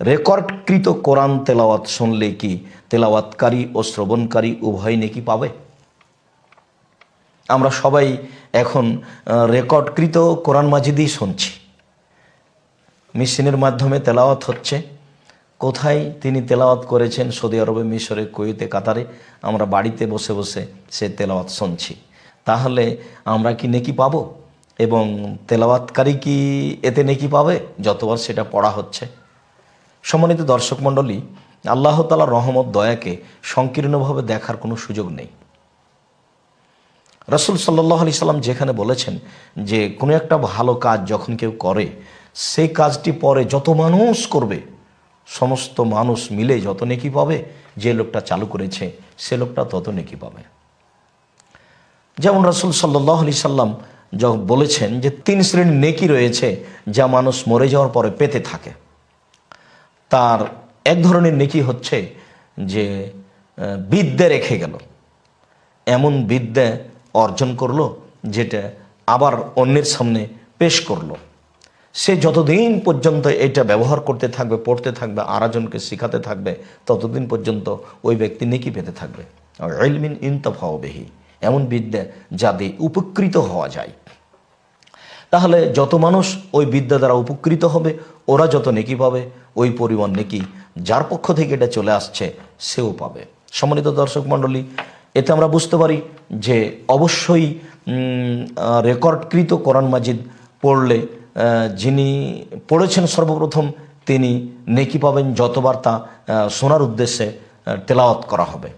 রেকর্ডকৃত কোরআন তেলাওয়াত শুনলে কি তেলাওয়াতকারী ও শ্রবণকারী উভয় নেকি পাবে? আমরা সবাই এখন রেকর্ডকৃত কোরআন মাজিদই শুনছি। মেশিনের মাধ্যমে তেলাওয়াত হচ্ছে। কোথায় তিনি তেলাওয়াত করেছেন? সৌদি আরবে, মিশরে, কুয়েতে, কাতারে। আমরা বাড়িতে বসে বসে সে তেলাওয়াত শুনছি। তাহলে আমরা কি নেকি পাবো? এবং তেলাওয়াতকারী কি এতে নেকি পাবে? যতবার সেটা পড়া হচ্ছে। সম্মানিত দর্শক মণ্ডলী, আল্লাহ তালার রহমত, দয়াকে সংকীর্ণভাবে দেখার কোনো সুযোগ নেই। রসুল সাল্লাহ আলি সাল্লাম যেখানে বলেছেন যে, কোনো একটা ভালো কাজ যখন কেউ করে, সেই কাজটি পরে যত মানুষ করবে, সমস্ত মানুষ মিলে যত নেকি পাবে, যে লোকটা চালু করেছে, সে লোকটা তত নেকি পাবে। যেমন রসুল সাল্লাহ আলি সাল্লাম যখন বলেছেন যে, তিন শ্রেণির নেকি রয়েছে যা মানুষ মরে যাওয়ার পরে পেতে থাকে। তার এক ধরনের নেকি হচ্ছে যে বিদ্যে রেখে গেল। এমন বিদ্যা অর্জন করল যেটা আবার অন্যের সামনে পেশ করল। সে যতদিন পর্যন্ত এটা ব্যবহার করতে থাকবে, পড়তে থাকবে আরেকজনকে শেখাতে থাকবে, ততদিন পর্যন্ত ওই ব্যক্তি নেকি পেতে থাকবে। আর এলমিন ইন্তফাওবেহি এমন বিদ্যা যা দিয়ে উপকৃত হওয়া যায়। তাহলে যত মানুষ ওই বিদ্যা দ্বারা উপকৃত হবে, ওরা যত নেকি পাবে, ওই পরিমাণ নেকি যার পক্ষ থেকে এটা চলে আসছে, সেও পাবে। সম্মানিত দর্শক মণ্ডলী, এতে আমরা বুঝতে পারি যে অবশ্যই রেকর্ডকৃত কোরআন মাজিদ পড়লে যিনি পড়েছেন সর্বপ্রথম, তিনি নেকি পাবেন যতবার তা শোনার উদ্দেশ্যে তেলাওয়াত করা হবে।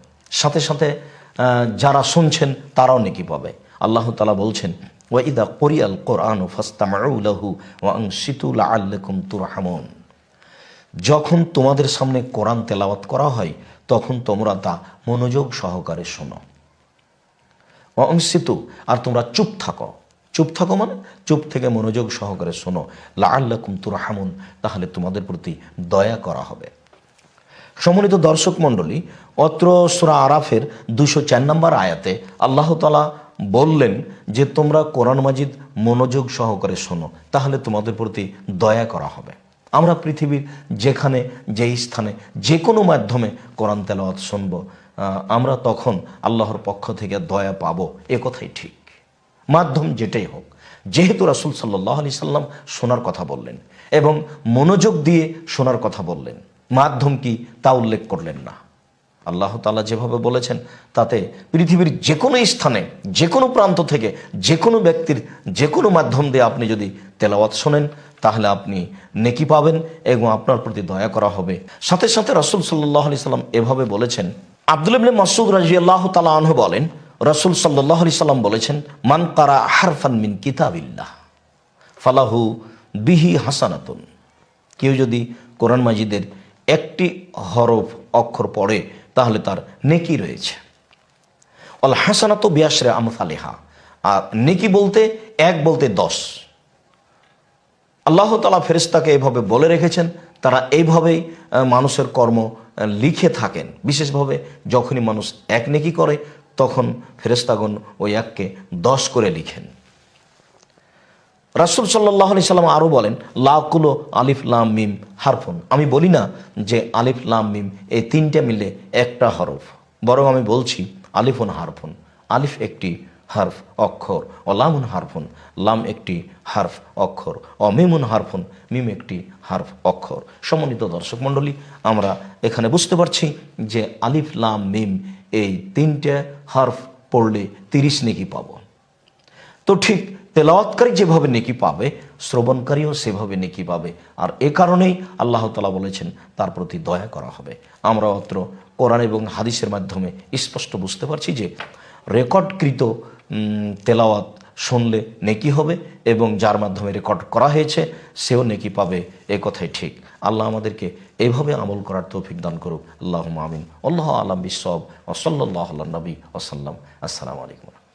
সাথে সাথে যারা শুনছেন, তারাও নেকি পাবে। আল্লাহ তালা বলছেন ওয়াইদা কোরিয়াল কোরআন ফাস্তামাউলাহু ওয়াংশিতু লাআল্লাকুম তুরহামুন। যখন তোমাদের সামনে কোরআন তেলাওয়াত করা হয়, তখন তোমরা তা মনোযোগ সহকারে শোনো। অংশিতু আর তোমরা চুপ থাকো। চুপ থাকো মানে চুপ থেকে মনোযোগ সহকারে শোনো। লাআল্লাকুম তুরহামুন, তাহলে তোমাদের প্রতি দয়া করা হবে। সম্মানিত দর্শক মণ্ডলী, অত্র সুরা আরাফের দুশো চার নম্বর আয়াতে আল্লাহ তালা বললেন যে, তোমরা কোরআন মাজিদ মনোযোগ সহকারে শোনো, তাহলে তোমাদের প্রতি দয়া করা হবে। আমরা পৃথিবীর যেখানে, যেই স্থানে যে কোনো মাধ্যমে কোরআন তেলাওয়াত শুনব আমরা তখন আল্লাহর পক্ষ থেকে দয়া পাবো, এ কথাই ঠিক। মাধ্যম যেটাই হোক, যেহেতু রাসুল সাল্লাহ আলি সাল্লাম শোনার কথা বললেন এবং মনোযোগ দিয়ে শোনার কথা বললেন, মাধ্যম কি তা উল্লেখ করলেন না। আল্লাহ তালা যেভাবে বলেছেন, তাতে পৃথিবীর যে কোনো স্থানে যে কোনো প্রান্ত থেকে যে কোনো ব্যক্তির যে কোনো মাধ্যম দিয়ে আপনি যদি তেলাওয়াত শোনেন, তাহলে আপনি নেকি পাবেন এবং আপনার প্রতি দয়া করা হবে। সাথে সাথে রসুল সাল্লাহ আলি সাল্লাম এভাবে বলেছেন, আব্দুল ইবনে মাসুদ রাজি আল্লাহ তালা আনহু বলেন, রসুল সাল্লাহ আলি সাল্লাম বলেছেন, মান কারা হারফান মিন কিতাবিল্লাহ, ফালাহু বিহি হাসানাতুন। কেউ যদি কোরআন মাজিদের একটি হরফ অক্ষর পড়ে তাহলে তার নেকি রয়েছে। অল হাসানাত বিয়াসরে আমফালেহা আর নেকি বলতে এক বলতে দশ। আল্লাহ তালা ফেরেস্তাকে এভাবে বলে রেখেছেন, তারা এইভাবেই মানুষের কর্ম লিখে থাকেন। বিশেষভাবে যখনই মানুষ এক নেকি করে, তখন ফেরেস্তাগণ ওই এককে দশ করে লিখেন। রাসুল সাল্লাহ আলি সাল্লাম আরও বলেন লাকুলো আলিফ লাম মিম হারফুন। আমি বলি না যে আলিফ লাম মিম, এই তিনটে মিলে একটা হরফ। বরং আমি বলছি আলিফুন হারফুন। আলিফ একটি হারফ, অক্ষর। ও লামুন হারফুন। লাম একটি হারফ, অক্ষর। ও মিমুন হারফুন। মিম একটি হারফ, অক্ষর। সমন্বিত দর্শক মণ্ডলী, আমরা এখানে বুঝতে পারছি যে আলিফ লাম মিম, এই তিনটে হারফ পড়লে তিরিশ নেকি পাবো। তো ঠিক তেলাওয়াতকারী যেভাবে নেকি পাবে, শ্রবণকারীও সেভাবে নেকি পাবে। আর এ কারণেই আল্লাহ তালা বলেছেন, তার প্রতি দয়া করা হবে। আমরা অত্র কোরআন এবং হাদিসের মাধ্যমে স্পষ্ট বুঝতে পারছি যে, রেকর্ডকৃত তেলাওয়াত শুনলে নেকি হবে এবং যার মাধ্যমে রেকর্ড করা হয়েছে, সেও নেকি পাবে। এ কথাই ঠিক। আল্লাহ আমাদেরকে এইভাবে আমল করার তৌফিক দান করুক। আল্লাহ আমিন। আল্লাহ আলম বিসব ওসল্লাহ নবী ওসাল্লাম আসসালামু আলাইকুম